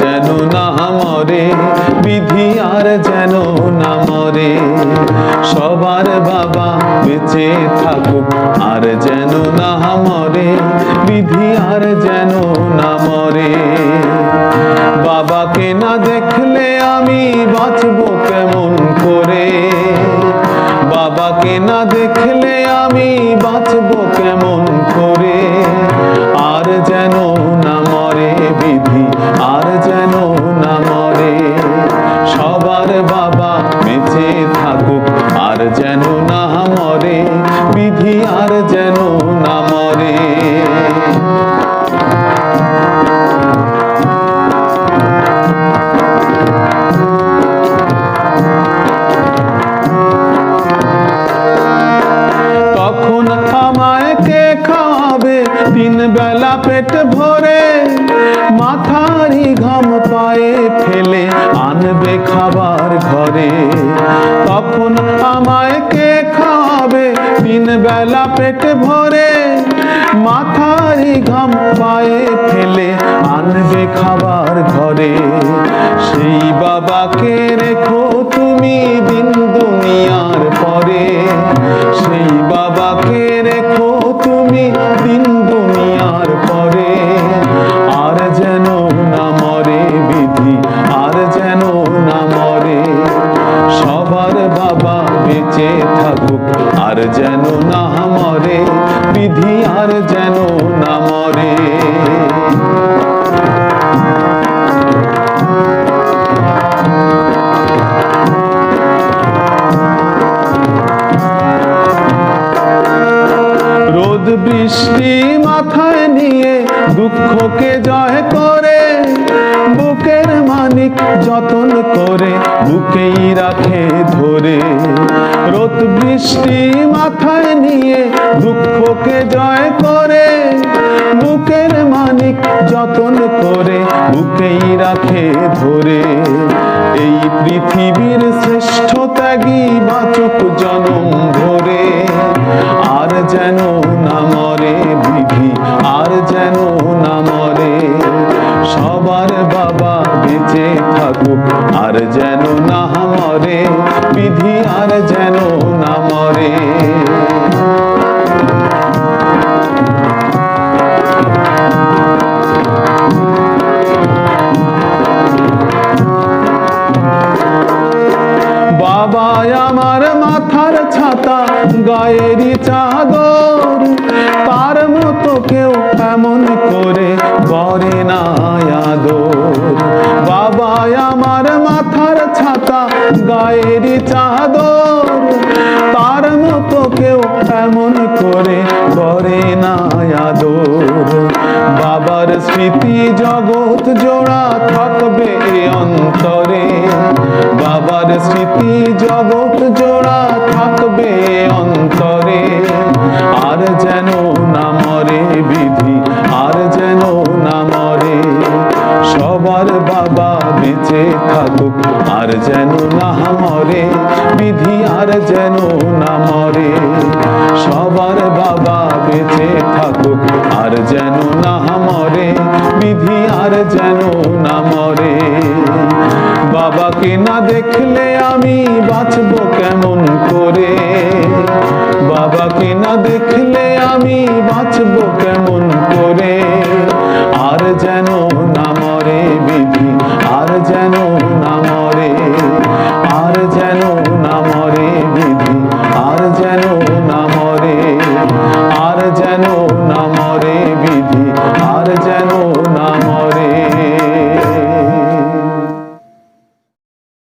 যেন না মরে, বিধি আর যেন না মরে। সবার বাবা বেঁচে থাকুক আর যেন না মরে, বিধি আর যেন না মরে। বাবাকে না দেখলে আমি বাঁচবো কেমন করে? না মরে, বিধি আর যেন না মরে। তখন আমায় কে খাবে? তিন বেলা পেট ভরে। পায়ে ফেলে আনবে খাবার ঘরে। তখন আমায় কে খাবে? তিন বেলা পেট ভরে মাথায় ঘাম পায়ে ফেলে আনবে খাবার ঘরে। সেই বাবাকে রেখো থাকুক আর যেন না মরে বিধি আর যেন না মরে। রোদ বৃষ্টি মাথায় নিয়ে দুঃখকে জয় করে, বুকের মানিক যতন করে, বুকেই রাখে ধরে। রোদ বৃষ্টি মাথায় নিয়ে দুঃখকে জয় করে, বুকের মানিক যতন করে, বুকেই রাখে ধরে। এই পৃথিবীর শ্রেষ্ঠ ত্যাগী বাচক জনম ভরে। না মরে সবার বাবা বেঁচে থাকুক, আর যেন না মরে, বিধি আর যেন না মরে। বাবা আমার মাথার ছাতা, গায়েরই চাদর, তার কেউ এমন করে করে না বাবা আমার মাথার ছাতা গায়েরই চাদর। তার মতো কেউ এমন করে করে না বাবার স্মৃতি জগৎ জোড়া থাকবে অন্তরে। বাবার স্মৃতি জগৎ জোড়া থাকবে অন্তরে। বেঁচে থাকুক, আর যেন না মরে, বিধি আর যেন না মরে। সবার বাবা বেঁচে থাকুক, আর যেন না মরে, বিধি আর যেন না মরে। বাবাকে না দেখলে আমি বাঁচবো কেমন করে? বাবাকে না দেখলে আমি বাঁচবো কেমন করে? আর যেন না মরে বিধি, আর যেন